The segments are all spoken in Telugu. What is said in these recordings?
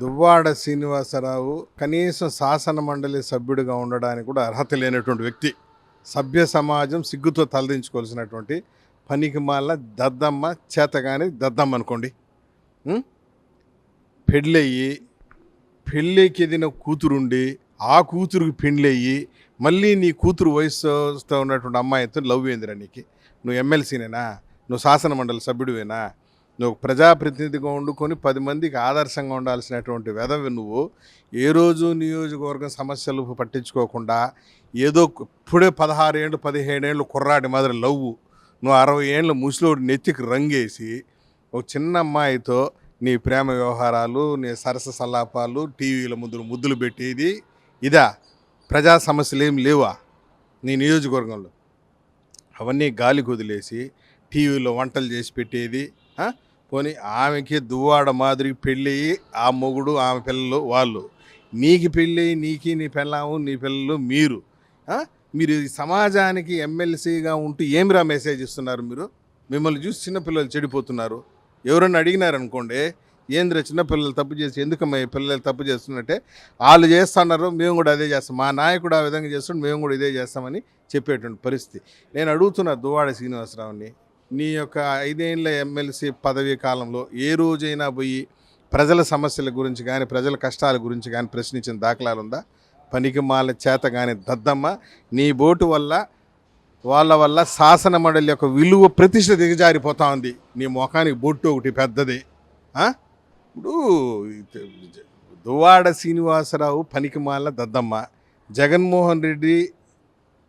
దువ్వాడ శ్రీనివాసరావు కనీసం శాసన మండలి సభ్యుడిగా ఉండడానికి కూడా అర్హత లేనటువంటి వ్యక్తి. సభ్య సమాజం సిగ్గుతో తలదించుకోవాల్సినటువంటి పనికి మాల దద్దమ్మ చేతగాని దద్దమ్మ అనుకోండి. పెళ్ళయ్యి పెళ్ళికి ఎదిన కూతురుండి ఆ కూతురుకి పెళ్ళయ్యి మళ్ళీ నీ కూతురు వయసుతో ఉన్నటువంటి అమ్మాయితో లవ్ ఏందిరా నీకు. నువ్వు ఎమ్మెల్సీనేనా? నువ్వు శాసన మండలి సభ్యుడివేనా? నువ్వు ప్రజాప్రతినిధిగా వండుకొని పది మందికి ఆదర్శంగా ఉండాల్సినటువంటి వెధవి నువ్వు ఏ రోజు నియోజకవర్గం సమస్యలు పట్టించుకోకుండా ఏదో ఇప్పుడే పదహారు ఏళ్ళు పదిహేడు ఏళ్ళు కుర్రాడి మాదిరి లవ్వు. నువ్వు అరవై ఏళ్ళు ముసలోడు నెత్తికి రంగేసి ఒక చిన్న అమ్మాయితో నీ ప్రేమ వ్యవహారాలు నీ సరస సల్లాపాలు టీవీల ముందు ముద్దులు పెట్టేది ఇదా? ప్రజా సమస్యలు ఏం లేవా నీ నియోజకవర్గంలో? అవన్నీ గాలి వదిలేసి టీవీలో వంటలు చేసి పెట్టేది పోనీ ఆమెకి దువ్వాడ మాదిరి పెళ్ళి ఆ మొగుడు ఆమె పిల్లలు వాళ్ళు. నీకు పెళ్ళి నీకి నీ పిల్లము నీ పిల్లలు మీరు. మీరు సమాజానికి ఎమ్మెల్సీగా ఉంటూ ఏమిరా మెసేజ్ ఇస్తున్నారు మీరు? మిమ్మల్ని చూసి చిన్నపిల్లలు చెడిపోతున్నారు. ఎవరన్నా అడిగినారనుకోండి ఏంద్ర చిన్నపిల్లలు తప్పు చేసి ఎందుకమ్మా ఈ పిల్లలు తప్పు చేస్తున్నట్టే? వాళ్ళు చేస్తున్నారు మేము కూడా అదే చేస్తాం. మా నాయకుడు ఆ విధంగా చేస్తుంటే మేము కూడా ఇదే చేస్తామని చెప్పేటువంటి పరిస్థితి. నేను అడుగుతున్నా దువాడ శ్రీనివాసరావుని నీ యొక్క ఐదేళ్ళ ఎమ్మెల్సీ పదవీ కాలంలో ఏ రోజైనా పోయి ప్రజల సమస్యల గురించి కానీ ప్రజల కష్టాల గురించి కానీ ప్రశ్నించిన దాఖలాలు ఉందా పనికి మాల చేత కానీ దద్దమ్మ నీ బోటు వల్ల వాళ్ళ వల్ల శాసన మండలి యొక్క విలువ ప్రతిష్ట దిగజారిపోతా ఉంది. నీ ముఖానికి బొట్టు ఒకటి పెద్దది. ఇప్పుడు ఇది- దువ్వాడ శ్రీనివాసరావు పనికిమాల దద్దమ్మ జగన్మోహన్ రెడ్డి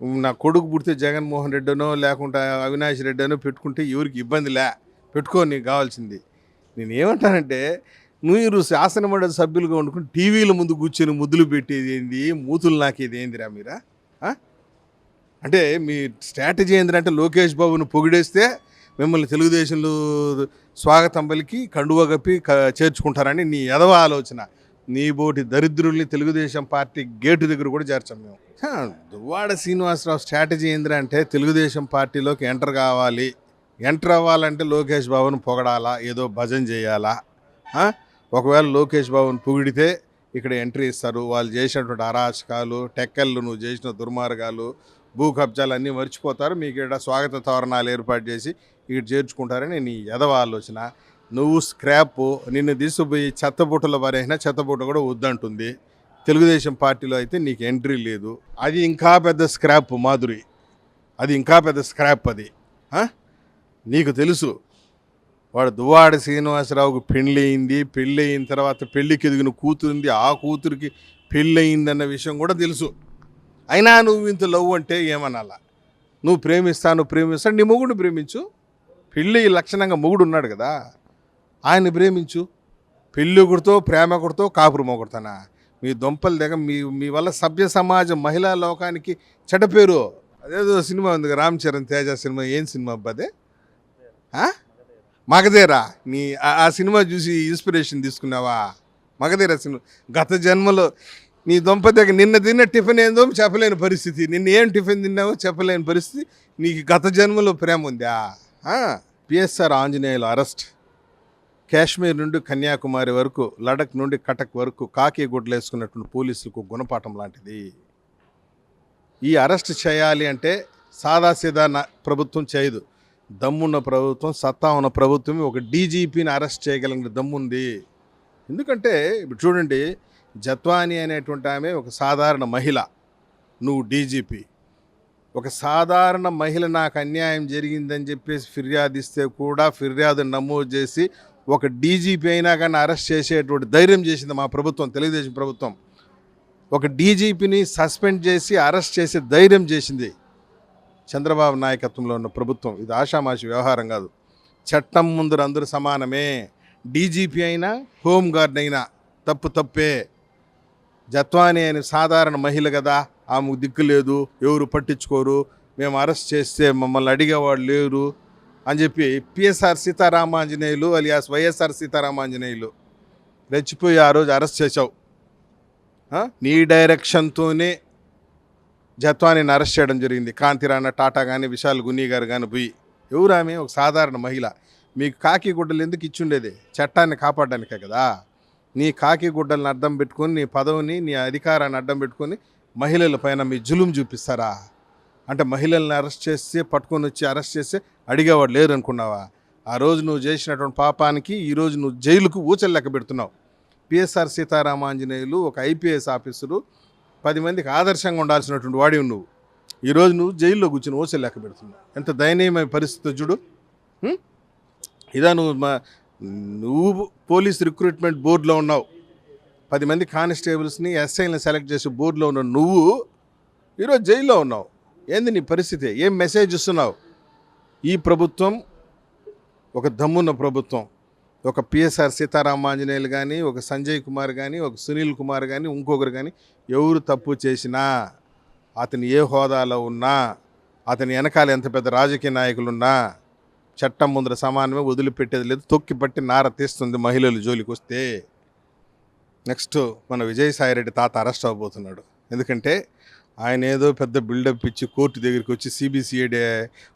నా కొడుకు పుడితే జగన్మోహన్ రెడ్డినో లేకుంటే అవినాష్ రెడ్డినో పెట్టుకుంటే ఎవరికి ఇబ్బంది లే. పెట్టుకో నీకు కావాల్సింది. నేను ఏమంటానంటే మీరు శాసనమండలి సభ్యులుగా వండుకుని టీవీల ముందు కూర్చొని ముద్దులు పెట్టేది ఏంది? మూతులు నాకేది ఏందిరా మీరా? అంటే మీ స్ట్రాటజీ ఏంటంటే లోకేష్ బాబును పొగిడేస్తే మిమ్మల్ని తెలుగుదేశంలో స్వాగతం పలికి కండువ కప్పి క- చేర్చుకుంటారని నీ ఎదవ ఆలోచన. నీ బోటి దరిద్రుల్ని తెలుగుదేశం పార్టీ గేటు దగ్గర కూడా చేర్చాం మేము. దువ్వాడ శ్రీనివాసరావు స్ట్రాటజీ ఏంటంటే తెలుగుదేశం పార్టీలోకి ఎంటర్ కావాలి. ఎంటర్ అవ్వాలంటే లోకేష్ బాబును పొగడాలా ఏదో భజన చేయాలా? ఒకవేళ లోకేష్ బాబును పొగిడితే ఇక్కడ ఎంట్రీ ఇస్తారు. వాళ్ళు చేసినటువంటి అరాచకాలు టెక్కళ్ళు నువ్వు చేసిన దుర్మార్గాలు భూ కబ్జాలు అన్నీ మర్చిపోతారు. మీకు ఇక్కడ స్వాగత తోరణాలు ఏర్పాటు చేసి ఇక్కడ చేర్చుకుంటారని నీ ఎదవ ఆలోచన. నువ్వు స్క్రాప్ నిన్ను తీసుకుపోయి చెత్తబుట్టల వరైనా చెత్తబుట్ట కూడా వద్దంటుంది. తెలుగుదేశం పార్టీలో అయితే నీకు ఎంట్రీ లేదు. అది ఇంకా పెద్ద స్క్రాప్ మాధురి. అది ఇంకా పెద్ద స్క్రాప్ అది. నీకు తెలుసు. వాడు దువ్వాడ శ్రీనివాసరావుకు పెళ్ళి అయింది. పెళ్ళి అయిన తర్వాత పెళ్ళికి ఎదిగిన కూతురుంది ఆ కూతురికి పెళ్ళి అయిందన్న విషయం కూడా తెలుసు. అయినా నువ్వు ఇంత లవ్ అంటే ఏమనాలా? నువ్వు ప్రేమిస్తా నువ్వు ప్రేమిస్తా నీ మొగుడిని ప్రేమించు. పెళ్ళి లక్షణంగా మొగుడు ఉన్నాడు కదా. ఆయన్ని ప్రేమించు. పెళ్ళి ఒకటితో ప్రేమ ఒకటితో కాపురు మొగుడుతానా? మీ దొంపల దగ్గర మీ మీ వల్ల సభ్య సమాజం మహిళా లోకానికి చెడపేరు అదేదో సినిమా ఉంది రామ్ చరణ్ తేజ సినిమా ఏం సినిమా అబ్బాదే మగదేరా నీ ఆ- సినిమా చూసి ఇన్స్పిరేషన్ తీసుకున్నావా? మగదేరా సినిమా. గత జన్మలో నీ దొంప దగ్గర నిన్న తిన్న టిఫిన్ ఏందో చెప్పలేని పరిస్థితి. నిన్న ఏం టిఫిన్ తిన్నావో చెప్పలేని పరిస్థితి. నీకు గత జన్మలో ప్రేమ ఉందా? PSR Anjaneyulu arrest. కాశ్మీర్ నుండి కన్యాకుమారి వరకు లడక్ నుండి కటక్ వరకు కాకి గుడ్లు వేసుకున్నటువంటి పోలీసులకు గుణపాఠం లాంటిది. ఈ అరెస్ట్ చేయాలి అంటే సాదాసీదా ప్రభుత్వం చేయదు. దమ్మున్న ప్రభుత్వం సత్తా ఉన్న ప్రభుత్వం ఒక డీజీపీని అరెస్ట్ చేయగలిగిన దమ్ముంది ఎందుకంటే ఇప్పుడు చూడండి జత్వాని అనేటువంటి ఆమె ఒక సాధారణ మహిళ నువ్వు డీజీపీ. ఒక సాధారణ మహిళ నాకు అన్యాయం జరిగిందని చెప్పేసి ఫిర్యాదు ఇస్తే కూడా ఫిర్యాదు నమోదు చేసి ఒక డీజీపీ అయినా కానీ అరెస్ట్ చేసేటువంటి ధైర్యం చేసింది మా ప్రభుత్వం తెలుగుదేశం ప్రభుత్వం. ఒక డీజీపీని సస్పెండ్ చేసి అరెస్ట్ చేసే ధైర్యం చేసింది చంద్రబాబు నాయకత్వంలో ఉన్న ప్రభుత్వం. ఇది ఆషామాషి వ్యవహారం కాదు. చట్టం ముందు అందరూ సమానమే. డీజీపీ అయినా హోంగార్డ్ అయినా తప్పు తప్పే. జత్వాని అని సాధారణ మహిళ కదా ఆమెకు దిక్కు లేదు ఎవరు పట్టించుకోరు. మేము అరెస్ట్ చేస్తే మమ్మల్ని అడిగేవాళ్ళు లేరు. అని చెప్పి PSR Seetharamanjaneyulu alias YSR Seetharamanjaneyulu రెచ్చిపోయి ఆ రోజు అరెస్ట్ చేశావు. నీ డైరెక్షన్తోనే జత్వానిని అరెస్ట్ చేయడం జరిగింది. కాంతిరాణ టాటా కానీ విశాల్ గున్నీ గారు కానీ పోయి. ఎవరు ఆమె? ఒక సాధారణ మహిళ. మీకు కాకి గుడ్డలు ఎందుకు ఇచ్చుండేది చట్టాన్ని కాపాడడానికే కదా. నీ కాకి గుడ్డలను అడ్డం పెట్టుకొని నీ పదవిని నీ అధికారాన్ని అడ్డం పెట్టుకొని మహిళల పైన మీ జులుం చూపిస్తారా? అంటే మహిళల్ని అరెస్ట్ చేస్తే పట్టుకొని వచ్చి అరెస్ట్ చేస్తే అడిగేవాడు లేరు అనుకున్నావా? ఆ రోజు నువ్వు చేసినటువంటి పాపానికి ఈరోజు నువ్వు జైలుకు ఊచలు లెక్క పెడుతున్నావు. పిఎస్ఆర్ సీతారామాంజనేయులు ఒక ఐపీఎస్ ఆఫీసరు పది మందికి ఆదర్శంగా ఉండాల్సినటువంటి వాడివి నువ్వు. ఈరోజు నువ్వు జైల్లో కూర్చుని ఊచలు లెక్క పెడుతున్నావు. ఎంత దయనీయమైన పరిస్థితి చూడు. ఇదా నువ్వు మా నువ్వు పోలీస్ రిక్రూట్మెంట్ బోర్డులో ఉన్నావు. పది మంది కానిస్టేబుల్స్ని ఎస్ఐని సెలెక్ట్ చేసి బోర్డులో ఉన్న నువ్వు ఈరోజు జైల్లో ఉన్నావు. ఏంది నీ పరిస్థితి? ఏం మెసేజ్ ఇస్తున్నావు? ఈ ప్రభుత్వం ఒక దమ్మున్న ప్రభుత్వం ఒక పిఎస్ఆర్ సీతారామాంజనేయులు కానీ ఒక సంజయ్ కుమార్ కానీ ఒక సునీల్ కుమార్ కానీ ఇంకొకరు కానీ ఎవరు తప్పు చేసినా అతను ఏ హోదాలో ఉన్నా అతని వెనకాల ఎంత పెద్ద రాజకీయ నాయకులున్నా చట్టం ముందర సమానమే వదిలిపెట్టేది లేదు. తొక్కి పట్టి నార తీస్తుంది మహిళలు జోలికి వస్తే. నెక్స్ట్ మన విజయసాయిరెడ్డి తాత అరెస్ట్ అవ్వబోతున్నాడు ఎందుకంటే ఆయన ఏదో పెద్ద బిల్డప్ ఇచ్చి కోర్టు దగ్గరికి వచ్చి సిబిసిఐడి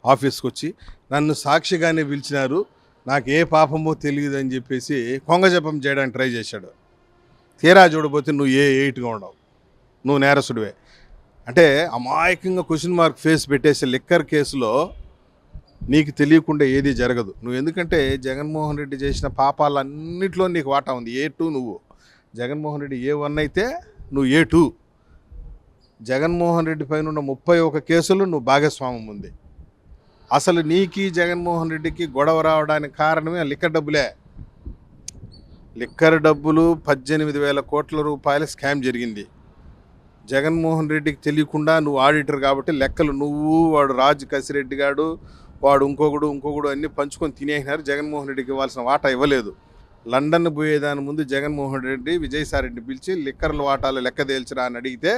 ఆఫీస్కి వచ్చి నన్ను సాక్షిగానే పిలిచినారు. నాకు ఏ పాపమో తెలియదు అని చెప్పేసి కొంగజపం చేయడానికి ట్రై చేశాడు. తీరా చూడబోతే నువ్వు ఏ ఎయిట్గా ఉండవు. నువ్వు నేరసుడివే అంటే అమాయకంగా క్వశ్చన్ మార్క్ ఫేస్ పెట్టేసి లిక్కర్ కేసులో నీకు తెలియకుండా ఏది జరగదు. నువ్వు ఎందుకంటే జగన్మోహన్ రెడ్డి చేసిన పాపాలన్నింటిలో నీకు వాటా ఉంది. ఏ టూ నువ్వు. జగన్మోహన్ రెడ్డి ఏ వన్ అయితే నువ్వు ఏ టూ. జగన్మోహన్ రెడ్డి పైన ఉన్న ముప్పై ఒక కేసులు నువ్వు భాగస్వామ్యం ఉంది. అసలు నీకి జగన్మోహన్ రెడ్డికి గొడవ రావడానికి కారణమే లిక్కర్ డబ్బులే. లిక్కర్ డబ్బులు పద్దెనిమిది వేల కోట్ల రూపాయల స్కామ్ జరిగింది. జగన్మోహన్ రెడ్డికి తెలియకుండా నువ్వు ఆడిటర్ కాబట్టి లెక్కలు నువ్వు వాడు రాజు కసిరెడ్డి గాడు వాడు ఇంకొకడు ఇంకొకడు అన్ని పంచుకొని తినేసినారు. జగన్మోహన్ రెడ్డికి ఇవ్వాల్సిన వాటా ఇవ్వలేదు. లండన్ పోయేదాని ముందు జగన్మోహన్ రెడ్డి విజయసాయిరెడ్డి పిలిచి లిక్కర్ల వాటాలు లెక్క తేల్చరా అని అడిగితే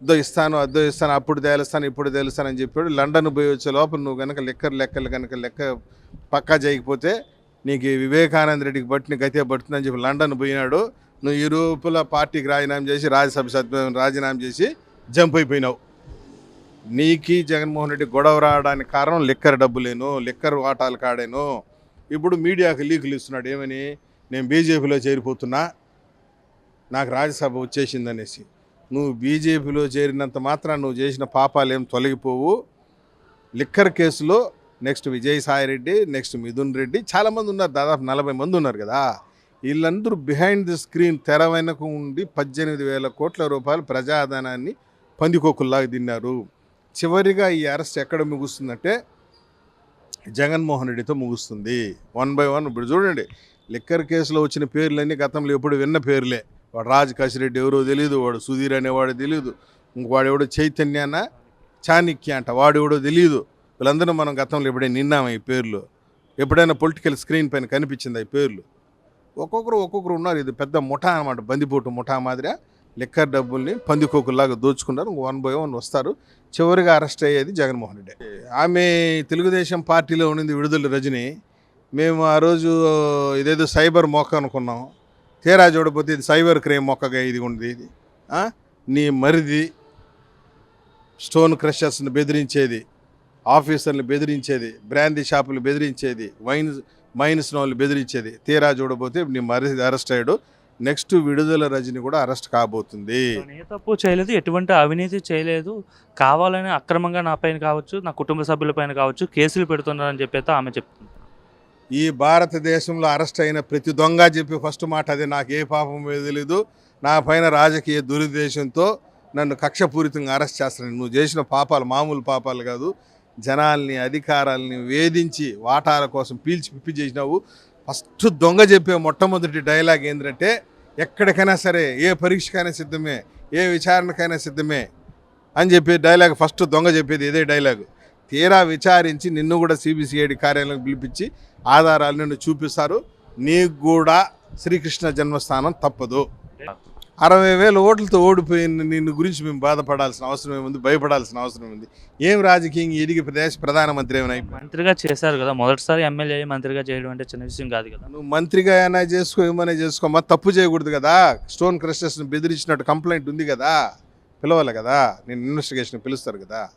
అద్దో ఇస్తాను అద్దో ఇస్తాను అప్పుడు తేలుస్తాను ఇప్పుడు తేలుస్తాను అని చెప్పాడు. లండన్ పోయి వచ్చే లోపల నువ్వు కనుక లెక్కలు లెక్కలు కనుక లెక్క పక్కా చేయకపోతే నీకు వివేకానంద రెడ్డికి పట్టిన గతే పడుతుందని చెప్పి లండన్ పోయినాడు. నువ్వు ఈ రూపుల పార్టీకి రాజీనామా చేసి రాజ్యసభ సభ్యులను రాజీనామా చేసి జంప్ అయిపోయినావు. నీకి జగన్మోహన్ రెడ్డి గొడవ రావడానికి కారణం లిక్కర్ డబ్బులేను లిక్కర్ వాటాలు కాడేను. ఇప్పుడు మీడియాకి లీకులు ఇస్తున్నాడు ఏమని? నేను బీజేపీలో చేరిపోతున్నా నాకు రాజ్యసభ వచ్చేసిందనేసి. నువ్వు బీజేపీలో చేరినంత మాత్రం నువ్వు చేసిన పాపాలు ఏం తొలగిపోవు. లిక్కర్ కేసులో నెక్స్ట్ విజయసాయిరెడ్డి నెక్స్ట్ మిథున్ రెడ్డి చాలామంది ఉన్నారు. దాదాపు నలభై మంది ఉన్నారు కదా. వీళ్ళందరూ బిహైండ్ ది స్క్రీన్ తెర వెనక ఉండి పద్దెనిమిది వేల కోట్ల రూపాయలు ప్రజాధనాన్ని పందికొక్కుల్లాగా తిన్నారు. చివరిగా ఈ అరెస్ట్ ఎక్కడ ముగుస్తుందంటే జగన్మోహన్ రెడ్డితో ముగుస్తుంది. వన్ బై వన్ ఇప్పుడు చూడండి. లిక్కర్ కేసులో వచ్చిన పేర్లన్నీ గతంలో ఎప్పుడు విన్న పేర్లే. వాడు రాజ్ కాశిరెడ్డి ఎవరో తెలియదు వాడు సుధీర్ అనేవాడు తెలియదు ఇంకవాడు ఎవడో చైతన్యాన చాణిక్య అంట వాడు ఎవడో తెలియదు వీళ్ళందరూ మనం గతంలో ఎప్పుడైనా నిన్నాము ఈ పేర్లు? ఎప్పుడైనా పొలిటికల్ స్క్రీన్ పైన కనిపించింది ఈ పేర్లు? ఒక్కొక్కరు ఒక్కొక్కరు ఉన్నారు ఇది పెద్ద ముఠా అనమాట బందిపోటు ముఠా మాదిరిగా. లిక్కర్ డబ్బుల్ని పందికోకుల్లాగా దోచుకున్నారు వన్ బై వన్ వస్తారు. చివరిగా అరెస్ట్ అయ్యేది జగన్మోహన్ రెడ్డి. ఆమె తెలుగుదేశం పార్టీలో ఉండింది విడుదల రజని. మేము ఆ రోజు ఇదేదో సైబర్ మోక అనుకున్నాం. తీరా చూడకపోతే ఇది సైబర్ క్రైమ్ మొక్కగా ఇది ఉంది ఇది. నీ మరిది స్టోన్ క్రషర్స్ని బెదిరించేది ఆఫీసర్ని బెదిరించేది బ్రాందీ షాపులు బెదిరించేది వైన్ మైన్స్ వాళ్ళు బెదిరించేది. తీరా చూడబోతే నీ మరిది అరెస్ట్ అయ్యాడు. నెక్స్ట్ విడుదల రజని కూడా అరెస్ట్ కాబోతుంది. నేను ఏ తప్పు చేయలేదు ఎటువంటి అవినీతి చేయలేదు. కావాలని అక్రమంగా నా పైన కావచ్చు నా కుటుంబ సభ్యుల పైన కావచ్చు కేసులు పెడుతున్నారని చెప్పేత ఆమె చెప్తుంది. ఈ భారతదేశంలో అరెస్ట్ అయిన ప్రతి దొంగ చెప్పి ఫస్ట్ మాట అది. నాకు ఏ పాపం తెలీదు. నా పైన రాజకీయ దురుద్దేశంతో నన్ను కక్షపూరితంగా అరెస్ట్ చేస్తాను నువ్వు చేసిన పాపాలు మామూలు పాపాలు కాదు. జనాల్ని అధికారాల్ని వేధించి వాటాల కోసం పీల్చి పిప్పి చేసినావు. ఫస్ట్ దొంగ చెప్పే మొట్టమొదటి డైలాగ్ ఏంటంటే ఎక్కడికైనా సరే ఏ పరీక్షకైనా సిద్ధమే ఏ విచారణకైనా సిద్ధమే అని చెప్పి డైలాగ్ ఫస్ట్ దొంగ చెప్పేది ఇదే డైలాగు. తీరా విచారించి నిన్ను కూడా సిబిసిఐడి కార్యాలయం పిలిపించి ఆధారాలు నిన్ను చూపిస్తారు. నీకు కూడా శ్రీకృష్ణ జన్మస్థానం తప్పదు. అరవై వేల ఓట్లతో ఓడిపోయిన నిన్ను గురించి మేము బాధపడాల్సిన అవసరం ఏముంది? భయపడాల్సిన అవసరం ఏముంది? ఏం రాజకీయం ఎదిగి ప్రదేశ్ ప్రధానమంత్రి ఏమైనా మంత్రిగా చేశారు కదా. మొదటిసారి ఎమ్మెల్యే మంత్రిగా చేయడం అంటే చిన్న విషయం కాదు కదా. నువ్వు మంత్రిగా అయినా చేసుకో ఏమైనా చేసుకో మా తప్పు చేయకూడదు కదా. స్టోన్ క్రషర్స్ని బెదిరించినట్టు కంప్లైంట్ ఉంది కదా. పిలవాలి కదా. నేను ఇన్వెస్టిగేషన్ పిలుస్తారు కదా.